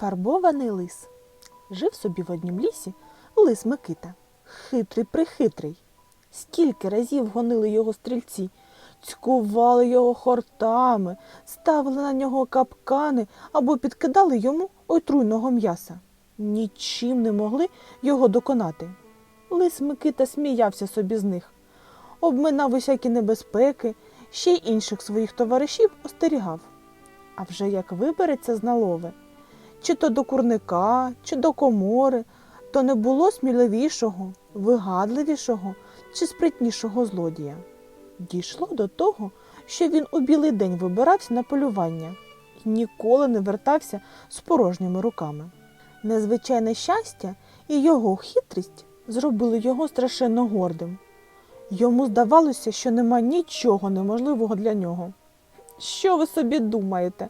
Фарбований лис. Жив собі в однім лісі лис Микита. Хитрий прихитрий. Скільки разів гонили його стрільці, цькували його хортами, ставили на нього капкани або підкидали йому отруйного м'яса. Нічим не могли його доконати. Лис Микита сміявся собі з них, обминав усякі небезпеки, ще й інших своїх товаришів остерігав. А вже як вибереться з налови, чи то до курника, чи до комори, то не було сміливішого, вигадливішого чи спритнішого злодія. Дійшло до того, що він у білий день вибирався на полювання і ніколи не вертався з порожніми руками. Незвичайне щастя і його хитрість зробили його страшенно гордим. Йому здавалося, що нема нічого неможливого для нього. Що ви собі думаєте?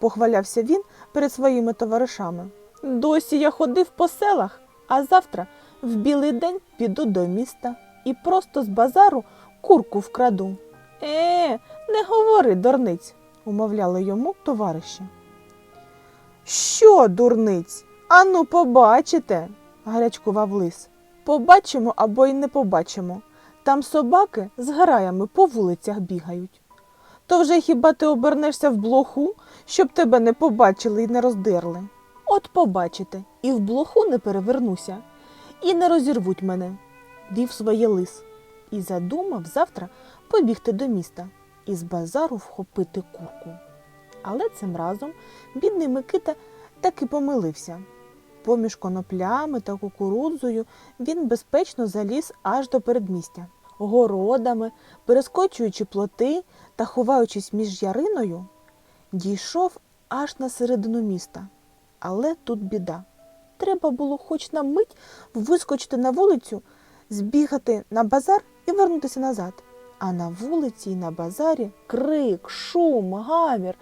похвалявся він перед своїми товаришами. Досі я ходив по селах, а завтра в білий день піду до міста і просто з базару курку вкраду. Е, не говори, дурниць, умовляли йому товариші. Що, дурниць? Ану, побачите, гарячкував лис. Побачимо або й не побачимо. Там собаки з граями по вулицях бігають. То вже хіба ти обернешся в блоху, щоб тебе не побачили і не роздерли? От побачите, і в блоху не перевернуся, і не розірвуть мене, вів своє лис, і задумав завтра побігти до міста і з базару вхопити курку. Але цим разом бідний Микита таки помилився. Поміж коноплями та кукурудзою він безпечно заліз аж до передмістя. Городами, перескочуючи плоти та ховаючись між яриною, дійшов аж на середину міста. Але тут біда. Треба було хоч на мить вискочити на вулицю, збігати на базар і вернутися назад. А на вулиці і на базарі крик, шум, гамір,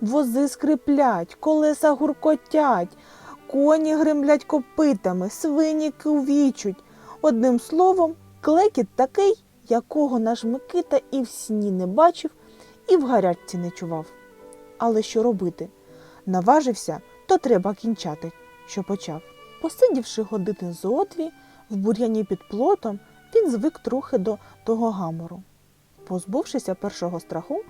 вози скриплять, колеса гуркотять, коні гримлять копитами, свині кувічуть. Одним словом, клекіт такий, якого наш Микита і в сні не бачив, і в гарячці не чував. Але що робити? Наважився, то треба кінчати, що почав. Посидівши години зо дві, в бур'яні під плотом, він звик трохи до того гамору. Позбувшися першого страху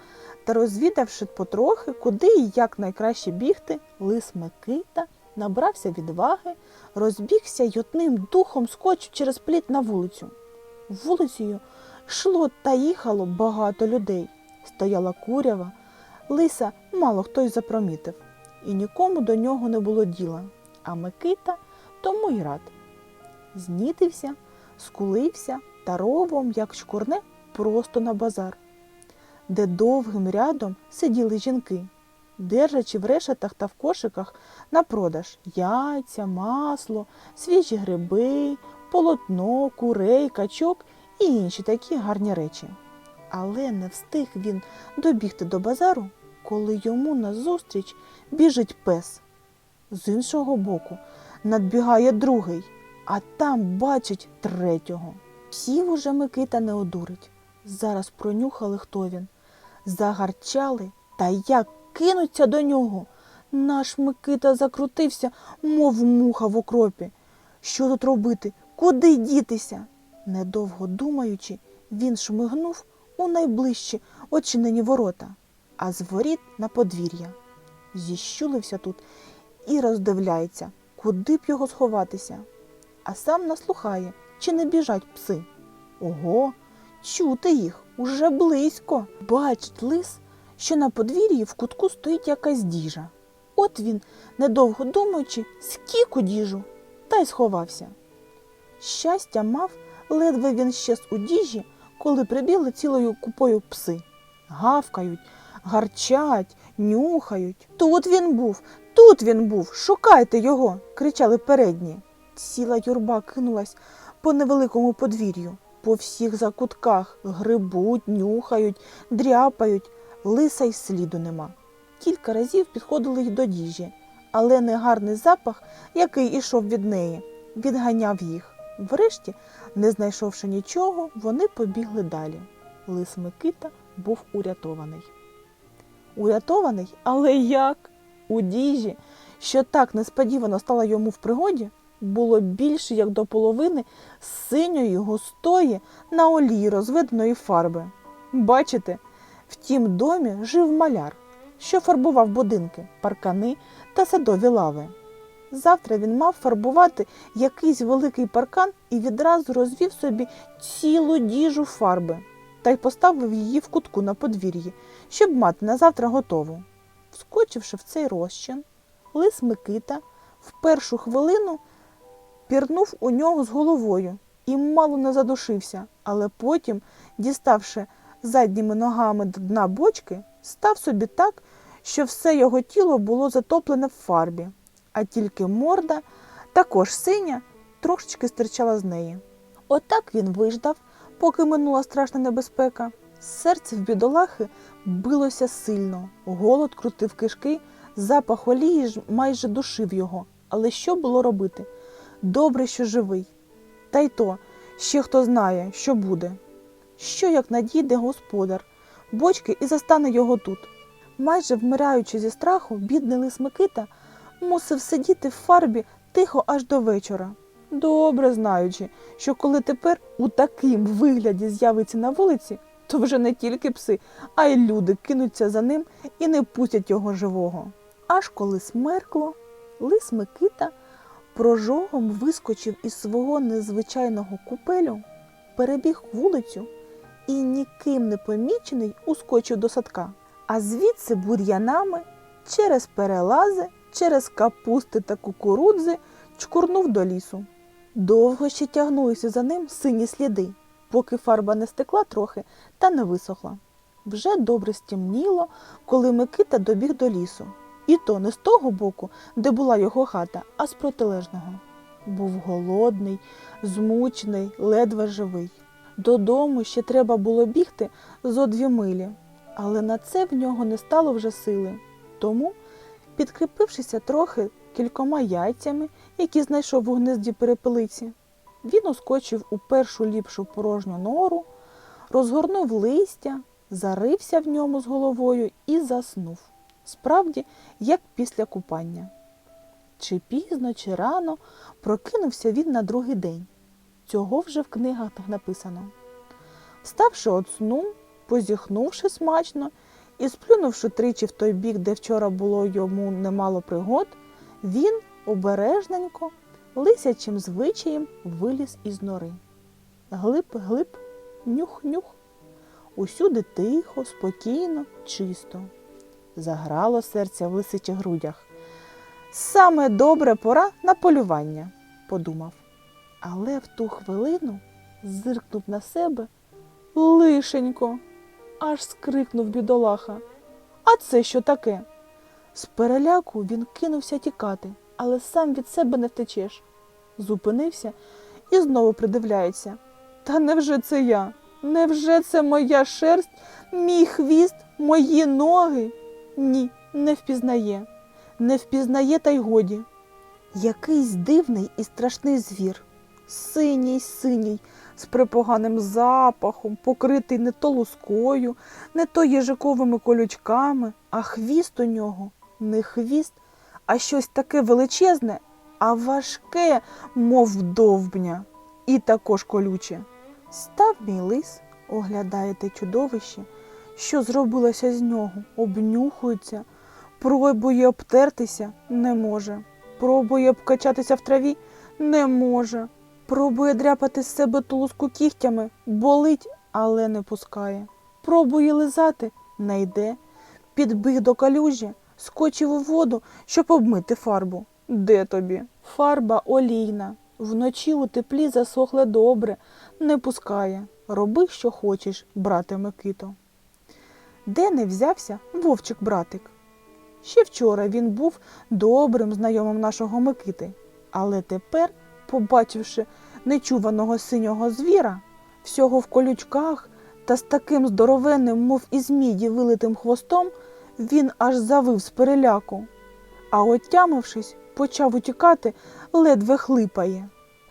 та розвідавши потрохи, куди і як найкраще бігти, лис Микита набрався відваги, розбігся й одним духом скочив через пліт на вулицю. Вулицею йшло та їхало багато людей. Стояла курява, лиса мало хто й запромітив, і нікому до нього не було діла, а Микита тому й рад. Знітився, скулився та ровом, як шкурне, просто на базар, де довгим рядом сиділи жінки, держачи в решетах та в кошиках на продаж яйця, масло, свіжі гриби, полотно, курей, качок і інші такі гарні речі. Але не встиг він добігти до базару, коли йому назустріч біжить пес. З іншого боку надбігає другий, а там бачить третього. Псів уже Микита не одурить. Зараз пронюхали, хто він. Загарчали та як кинуться до нього. Наш Микита закрутився, мов муха в окропі. Що тут робити? Куди дітися? Недовго думаючи, він шмигнув у найближчі очинені ворота, а з воріт на подвір'я. Зіщулився тут і роздивляється, куди б його сховатися. А сам наслухає, чи не біжать пси. Ого, чути їх уже близько. Бачить лис, що на подвір'ї в кутку стоїть якась діжа. От він, недовго думаючи, скік у діжу та й сховався. Щастя мав, ледве він щез у діжі, коли прибігли цілою купою пси. Гавкають, гарчать, нюхають. Тут він був, тут він був, шукайте його, кричали передні. Ціла юрба кинулась по невеликому подвір'ю. По всіх закутках грибуть, нюхають, дряпають, лиса й сліду нема. Кілька разів підходили й до діжі, але негарний запах, який ішов від неї, відганяв їх. Врешті, не знайшовши нічого, вони побігли далі. Лис Микита був урятований. Урятований, але як? У діжі, що так несподівано стало йому в пригоді, було більше як до половини синьої густої на олії розведеної фарби. Бачите, в тім домі жив маляр, що фарбував будинки, паркани та садові лави. Завтра він мав фарбувати якийсь великий паркан і відразу розвів собі цілу діжу фарби та й поставив її в кутку на подвір'ї, щоб мати на завтра готову. Вскочивши в цей розчин, лис Микита в першу хвилину пірнув у нього з головою і мало не задушився, але потім, діставши задніми ногами до дна бочки, став собі так, що все його тіло було затоплене в фарбі, а тільки морда, також синя, трошечки стирчала з неї. Отак він виждав, поки минула страшна небезпека. Серце в бідолахи билося сильно, голод крутив кишки, запах олії ж майже душив його. Але що було робити? Добре, що живий. Та й то, ще хто знає, що буде. Що як надійде господар, бочки і застане його тут. Майже вмираючи зі страху, бідний лис Микита мусив сидіти в фарбі тихо аж до вечора. Добре знаючи, що коли тепер у таким вигляді з'явиться на вулиці, то вже не тільки пси, а й люди кинуться за ним і не пустять його живого. Аж коли смеркло, лис Микита прожогом вискочив із свого незвичайного купелю, перебіг вулицю і ніким не помічений ускочив до садка, а звідси бур'янами через перелази, через капусти та кукурудзи чкурнув до лісу. Довго ще тягнулися за ним сині сліди, поки фарба не стекла трохи та не висохла. Вже добре стемніло, коли Микита добіг до лісу. І то не з того боку, де була його хата, а з протилежного. Був голодний, змучений, ледве живий. Додому ще треба було бігти зо дві милі, але на це в нього не стало вже сили. Тому, підкріпившися трохи кількома яйцями, які знайшов у гнезді перепелиці, він ускочив у першу ліпшу порожню нору, розгорнув листя, зарився в ньому з головою і заснув. Справді, як після купання. Чи пізно, чи рано прокинувся він на другий день. Цього вже в книгах написано. Вставши від сну, позіхнувши смачно і сплюнувши тричі в той бік, де вчора було йому немало пригод, він обережненько, лисячим звичаєм виліз із нори. Глиб-глиб, нюх-нюх. Усюди тихо, спокійно, чисто. Заграло серце в лисичих грудях. Саме добре пора на полювання, подумав. Але в ту хвилину зиркнув на себе лишенько, аж скрикнув бідолаха. А це що таке? З переляку він кинувся тікати, але сам від себе не втечеш. Зупинився і знову придивляється. Та невже це я? Невже це моя шерсть, мій хвіст, мої ноги? Ні, не впізнає. Не впізнає та й годі. Якийсь дивний і страшний звір, синій синій, з припоганим запахом, покритий не то лускою, не то їжиковими колючками, а хвіст у нього не хвіст, а щось таке величезне, а важке, мов довбня, і також колюче. Став мій лис, оглядає те чудовище, що зробилося з нього, обнюхується, пробує обтертися, не може. Пробує обкачатися в траві, не може. Пробує дряпати з себе тулуску кігтями, болить, але не пускає. Пробує лизати, не йде. Підбіг до калюжі, скочив у воду, щоб обмити фарбу. Де тобі? Фарба олійна. Вночі у теплі засохле добре, не пускає. Роби, що хочеш, брате Микито. Де не взявся вовчик братик? Ще вчора він був добрим знайомим нашого Микити, але тепер, побачивши нечуваного синього звіра, всього в колючках та з таким здоровенним, мов із міді вилитим хвостом, він аж завив з переляку. А отямившись, почав утікати, ледве хлипає.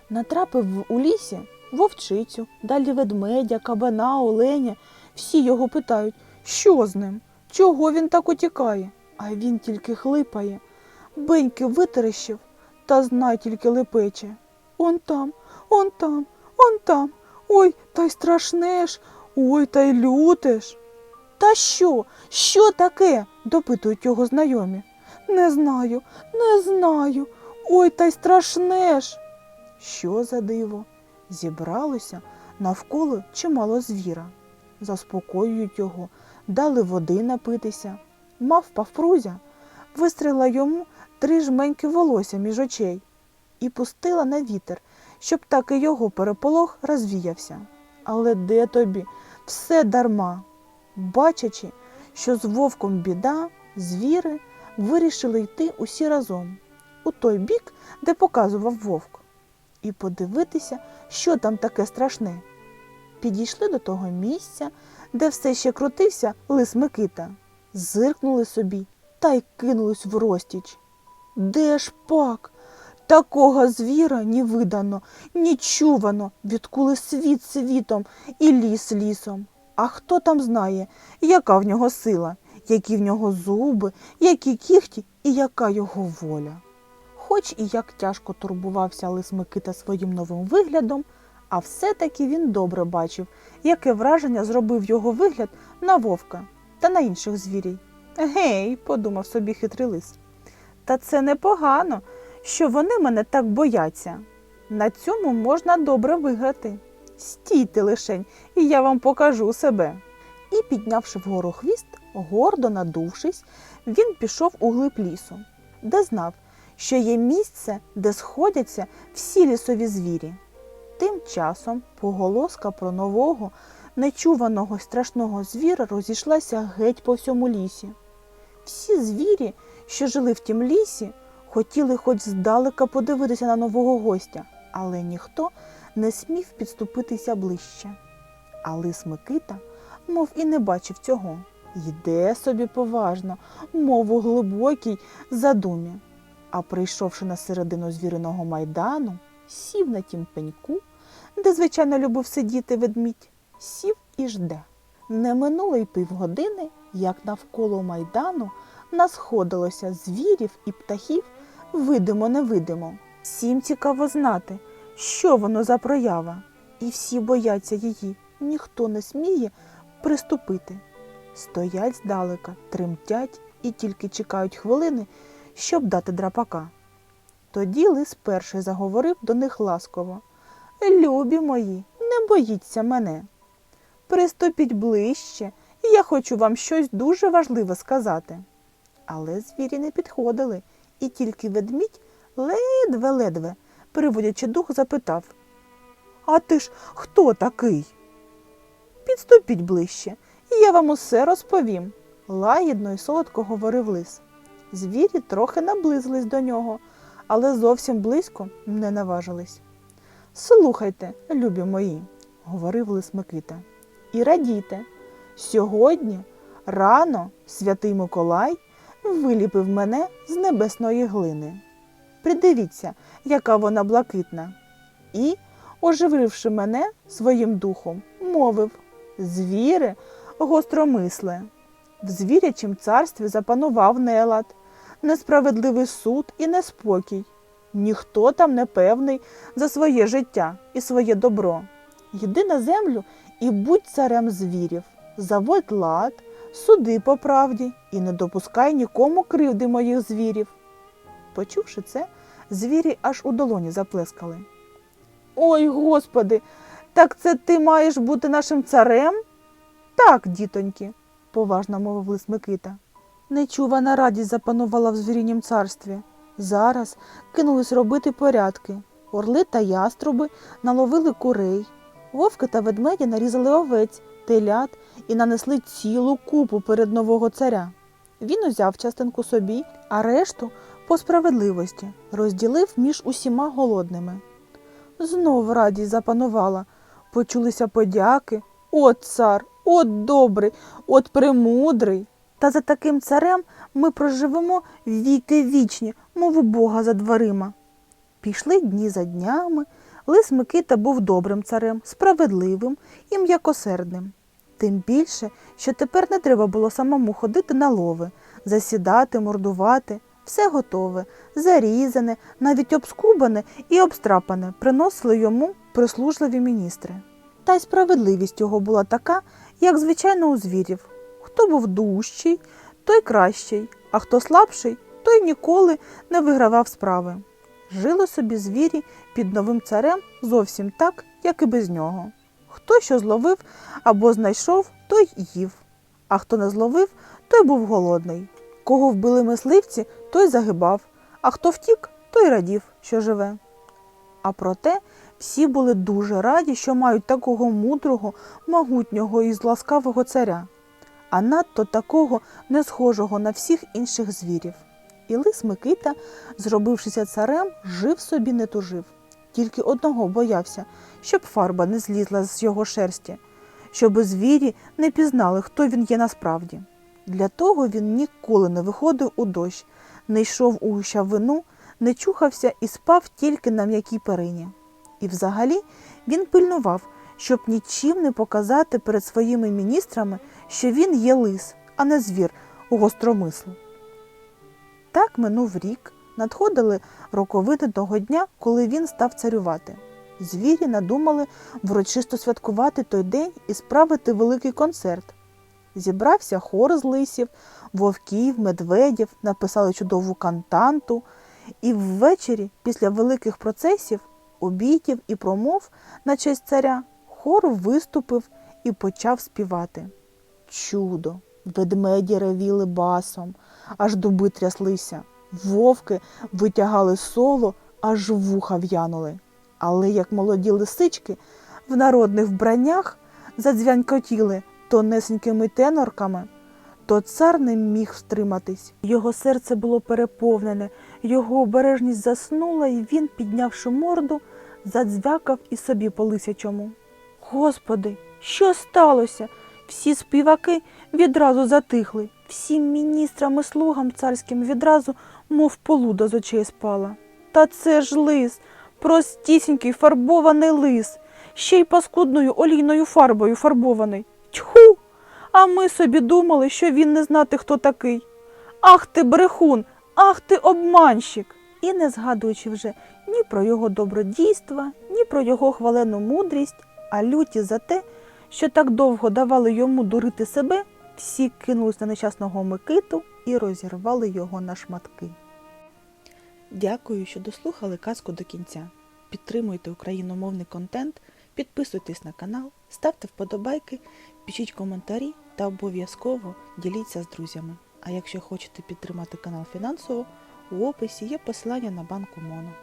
Натрапив у лісі вовчицю, далі ведмедя, кабана, оленя. Всі його питають, що з ним, чого він так утікає. А він тільки хлипає. беньки витерещив, та знай тільки лепече. Он там, он там, он там. Ой, та й страшне ж, ой, та й люте ж. Та що? Що таке? допитують його знайомі. Не знаю, не знаю. Ой, та й страшне ж. Що за диво? Зібралося навколо чимало звіра. Заспокоюють його, дали води напитися. Мавпа Фрузя вистрила йому три жменьки волосся між очей і пустила на вітер, щоб так і його переполох розвіявся. Але де тобі? Все дарма. Бачачи, що з вовком біда, звіри вирішили йти усі разом у той бік, де показував вовк, і подивитися, що там таке страшне. Підійшли до того місця, де все ще крутився лис Микита, зиркнули собі та й кинулись в розтіч. Де ж пак? Такого звіра ні видано, ні чувано, відкули світ світом і ліс лісом. А хто там знає, яка в нього сила, які в нього зуби, які кіхті і яка його воля. Хоч і як тяжко турбувався лис Микита своїм новим виглядом, а все-таки він добре бачив, яке враження зробив його вигляд на вовка та на інших звірій. Гей, подумав собі хитрий лис. Та це непогано, що вони мене так бояться. На цьому можна добре виграти. Стійте лишень, і я вам покажу себе. І, піднявши вгору хвіст, гордо надувшись, він пішов у глиб лісу, де знав, що є місце, де сходяться всі лісові звірі. Тим часом поголоска про нового, нечуваного страшного звіра розійшлася геть по всьому лісі. Всі звірі, що жили в тім лісі, хотіли хоч здалека подивитися на нового гостя, але ніхто не смів підступитися ближче. А лис Микита, мов і не бачив цього, йде собі поважно, мов у глибокій задумі. А прийшовши на середину звіриного майдану, сів на тім пеньку, де, звичайно, любив сидіти ведмідь, сів і жде. Не минуло й півгодини, як навколо майдану насходилося звірів і птахів видимо-невидимо. Всім цікаво знати, що воно за проява, і всі бояться її, ніхто не сміє приступити. Стоять здалека, тремтять і тільки чекають хвилини, щоб дати драпака. Тоді лис перший заговорив до них ласково. Любі мої, не боїться мене. Приступіть ближче, і я хочу вам щось дуже важливе сказати. Але звірі не підходили, і тільки ведмідь ледве-ледве, переводячи дух, запитав А ти ж хто такий? Підступіть ближче, і я вам усе розповім, лагідно і солодко говорив лис. Звірі трохи наблизились до нього, але зовсім близько не наважились. Слухайте, любі мої, говорив лис Микита, і радійте. Сьогодні рано святий Миколай виліпив мене з небесної глини. Придивіться, яка вона блакитна. І, ожививши мене своїм духом, мовив Звіри гостромисле. В звірячім царстві запанував нелад, несправедливий суд і неспокій. Ніхто там не певний за своє життя і своє добро. Йди на землю і будь царем звірів, заводь лад, суди по правді і не допускай нікому кривди моїх звірів. Почувши це, звірі аж у долоні заплескали. Ой, господи, так це ти маєш бути нашим царем? Так, дітоньки, поважно мовив лис Микита. Нечувана радість запанувала в звірінім царстві. Зараз кинулись робити порядки. Орли та яструби наловили курей, вовки та ведмеді нарізали овець, телят і нанесли цілу купу перед нового царя. Він узяв частинку собі, а решту по справедливості розділив між усіма голодними. Знов радість запанувала, почулися подяки. От цар, от добрий, от премудрий. Та за таким царем ми проживемо віки вічні, мов Бога за дверима. Пішли дні за днями. Лис Микита був добрим царем, справедливим і м'якосердним. Тим більше, що тепер не треба було самому ходити на лови, засідати, мордувати, Все готове, зарізане, навіть обскубане і обстрапане приносили йому прислужливі міністри. Та й справедливість його була така, як звичайно у звірів. Хто був дужчий, той кращий, а хто слабший, той ніколи не вигравав справи. Жили собі звірі під новим царем зовсім так, як і без нього. Хто що зловив або знайшов, той їв, а хто не зловив, той був голодний. Кого вбили мисливці, той загибав, а хто втік, той радів, що живе. А проте всі були дуже раді, що мають такого мудрого, могутнього і ласкавого царя, а надто такого не схожого на всіх інших звірів. І лис Микита, зробившися царем, жив собі не тужив. Тільки одного боявся, щоб фарба не злізла з його шерсті, щоби звірі не пізнали, хто він є насправді. Для того він ніколи не виходив у дощ, не йшов у щавину, не чухався і спав тільки на м'якій перині. І взагалі він пильнував, щоб нічим не показати перед своїми міністрами, що він є лис, а не звір у гостромислу. Так минув рік, надходили роковини того дня, коли він став царювати. Звірі надумали врочисто святкувати той день і справити великий концерт. Зібрався хор з лисів, вовків, медведів, написали чудову кантанту, і ввечері, після великих процесів, обідів і промов на честь царя, хор виступив і почав співати. Чудо! Ведмеді ревіли басом, аж дуби тряслися. Вовки витягали соло, аж вуха в'янули. Але як молоді лисички в народних вбраннях задзвянькотіли тонесенькими тенорками, то цар не міг втриматись. Його серце було переповнене, його обережність заснула, і він, піднявши морду, задзвякав і собі по лисячому. Господи, що сталося? Всі співаки відразу затихли, всім міністрам і слугам царським відразу, мов полуда з очей спала. Та це ж лис, простісінький фарбований лис, ще й паскудною олійною фарбою фарбований. Тьху! А ми собі думали, що він не знати, хто такий. Ах ти брехун, ах ти обманщик! І не згадуючи вже ні про його добродійства, ні про його хвалену мудрість, а люті за те, що так довго давали йому дурити себе, всі кинулись на нещасного Микиту і розірвали його на шматки. Дякую, що дослухали казку до кінця. Підтримуйте україномовний контент, підписуйтесь на канал, ставте вподобайки, пишіть коментарі та обов'язково діліться з друзями. А якщо хочете підтримати канал фінансово, у описі є посилання на банку Моно.